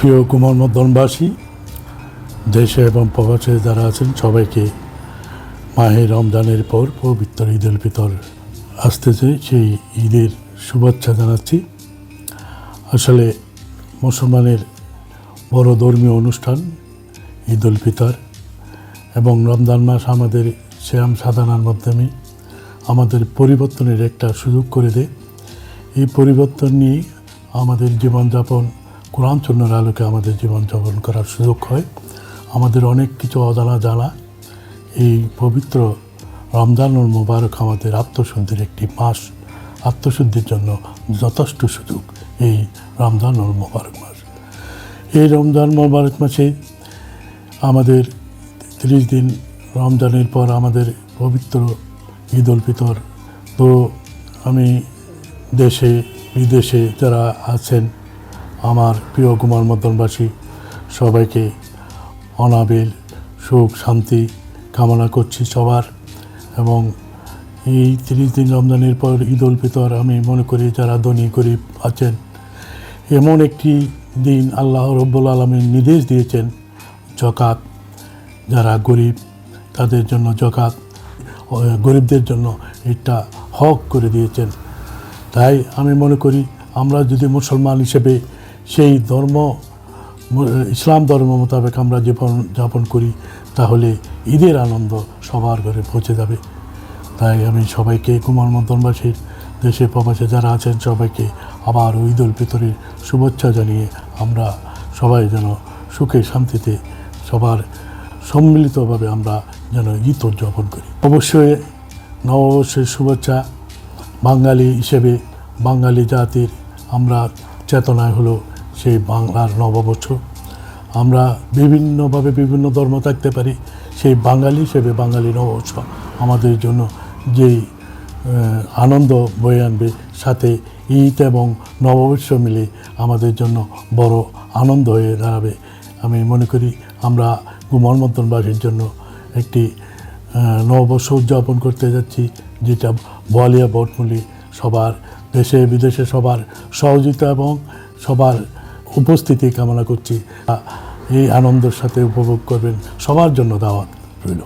প্রিয় কুমার মদনবাসী, দেশে এবং প্রবাসে যারা আছেন, সবাইকে মাহে রমজানের পর পবিত্র ঈদ উল ফিতর আসতেছে সেই ঈদের শুভেচ্ছা জানাচ্ছি। আসলে মুসলমানের বড় ধর্মীয় অনুষ্ঠান ঈদ উল ফিতর এবং রমজান মাস আমাদের শ্যাম সাধনার মাধ্যমে আমাদের পরিবর্তনের একটা সুযোগ করে দেয়। এই পরিবর্তন নিয়ে আমাদের জীবনযাপন কোরআন চূর্ণের আলোকে আমাদের জীবনযাপন করার সুযোগ হয়। আমাদের অনেক কিছু অজানা জানা। এই পবিত্র রমজানুল মোবারক আমাদের আত্মশুদ্ধির একটি মাস। আত্মশুদ্ধির জন্য যথেষ্ট সুযোগ এই রমজানুল মোবারক মাস। এই রমজান মোবারক মাসে আমাদের তিরিশ দিন রমজানের পর আমাদের পবিত্র ঈদ উল ফিতর। তো আমি দেশে, বিদেশে যারা আছেন আমার প্রিয় কুমার মদনবাসী, সবাইকে অনাবিল সুখ, শান্তি কামনা করছি সবার এবং এই তিরিশ দিন রমজানের পর ঈদ উল ফিতর আমি মনে করি যারা ধনী, গরিব আছেন, এমন একটি দিন আল্লাহ রব্বুল আলমীর নির্দেশ দিয়েছেন জকাত যারা গরিব, তাদের জন্য জকাত গরিবদের জন্য এটা হক করে দিয়েছেন। তাই আমি মনে করি, আমরা যদি মুসলমান হিসেবে সেই ধর্ম, ইসলাম ধর্ম মোতাবেক আমরা জীবন যাপন করি, তাহলে ঈদের আনন্দ সবার ঘরে পৌঁছে যাবে। তাই আমি সবাইকে কুমার মদনবাসীর দেশে প্রবাসে যারা আছেন, সবাইকে আবার ঈদ উল ফিতরের শুভেচ্ছা জানিয়ে আমরা সবাই যেন সুখে শান্তিতে সবার সম্মিলিতভাবে আমরা যেন ঈদ উদযাপন করি। অবশ্যই নববর্ষের শুভেচ্ছা বাঙালি হিসেবে, বাঙালি জাতির আমরা চেতনায় হলো সেই বাংলার নববর্ষ আমরা বিভিন্নভাবে বিভিন্ন ধর্ম থাকতে পারি, সেই বাঙালি হিসেবে বাঙালি নববর্ষ আমাদের জন্য যেই আনন্দ বয়ে আনবে, সাথে ঈদ এবং নববর্ষ মিলে আমাদের জন্য বড় আনন্দ হয়ে দাঁড়াবে। আমি মনে করি আমরা গুমন মতনবাসীর জন্য একটি নববর্ষ উদযাপন করতে যাচ্ছি, যেটা বলিয়া বটমূলি সবার দেশে বিদেশে সবার সহযোগিতা এবং সবার উপস্থিতি কামনা করছি। এই আনন্দের সাথে উপভোগ করবেন। সবার জন্য দাওয়াত রইল।